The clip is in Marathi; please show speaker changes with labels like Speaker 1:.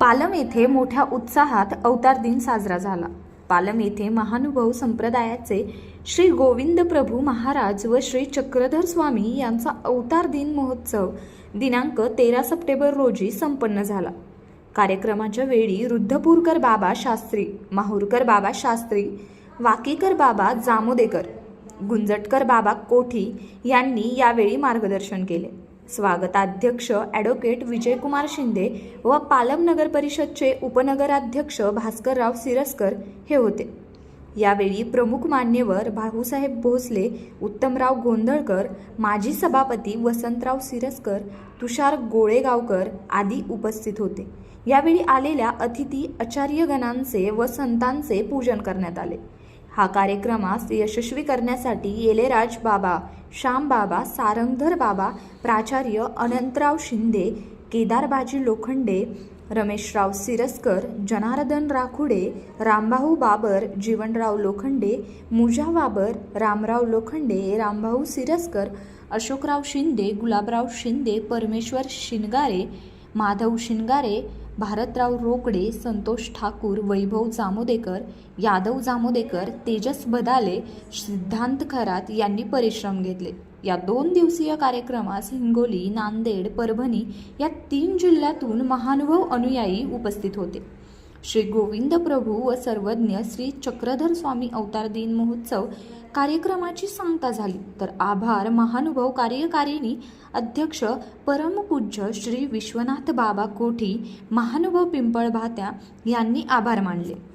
Speaker 1: पालम येथे मोठ्या उत्साहात अवतार दिन साजरा झाला. पालम येथे महानुभव संप्रदायाचे श्री गोविंद प्रभू महाराज व श्री चक्रधर स्वामी यांचा अवतार दिन महोत्सव दिनांक तेरा सप्टेंबर रोजी संपन्न झाला. कार्यक्रमाच्या वेळी रुद्धपूरकर बाबा शास्त्री माहूरकर बाबा शास्त्री वाकीकर बाबा जामोदेकर गुंजटकर बाबा कोठी यांनी यावेळी मार्गदर्शन केले. स्वागताध्यक्ष ॲडव्होकेट विजयकुमार शिंदे व पालम नगर परिषदचे उपनगराध्यक्ष भास्करराव सिरस्कर हे होते. यावेळी प्रमुख मान्यवर भाऊसाहेब भोसले उत्तमराव गोंधळकर माजी सभापती वसंतराव सिरस्कर तुषार गोळेगावकर आदी उपस्थित होते. यावेळी आलेल्या अतिथी आचार्यगणांचे व संतांचे पूजन करण्यात आले. हा कार्यक्रमास यशस्वी करण्यासाठी येलेराज बाबा श्याम बाबा सारंगधर बाबा प्राचार्य अनंतराव शिंदे केदारबाजी लोखंडे रमेशराव सिरस्कर जनार्दन राखुडे रामभाऊ बाबर जीवनराव लोखंडे मुजा बाबर रामराव लोखंडे रामभाऊ सिरस्कर अशोकराव शिंदे गुलाबराव शिंदे परमेश्वर शिनगारे माधव शिनगारे भारतराव रोकडे संतोष ठाकूर वैभव जामोदेकर यादव जामोदेकर तेजस बदाले सिद्धांत खरात यांनी परिश्रम घेतले. या दोन दिवसीय कार्यक्रमास हिंगोली नांदेड परभणी या तीन जिल्ह्यातून महानुभव अनुयायी उपस्थित होते. श्री गोविंद प्रभू व सर्वज्ञ श्री चक्रधर स्वामी अवतार दिन महोत्सव कार्यक्रमाची सांगता झाली. तर आभार महानुभव कार्यकारिणी अध्यक्ष परमपूज्य श्री विश्वनाथ बाबा कोठी महानुभव पिंपळ भात्या यांनी आभार मानले.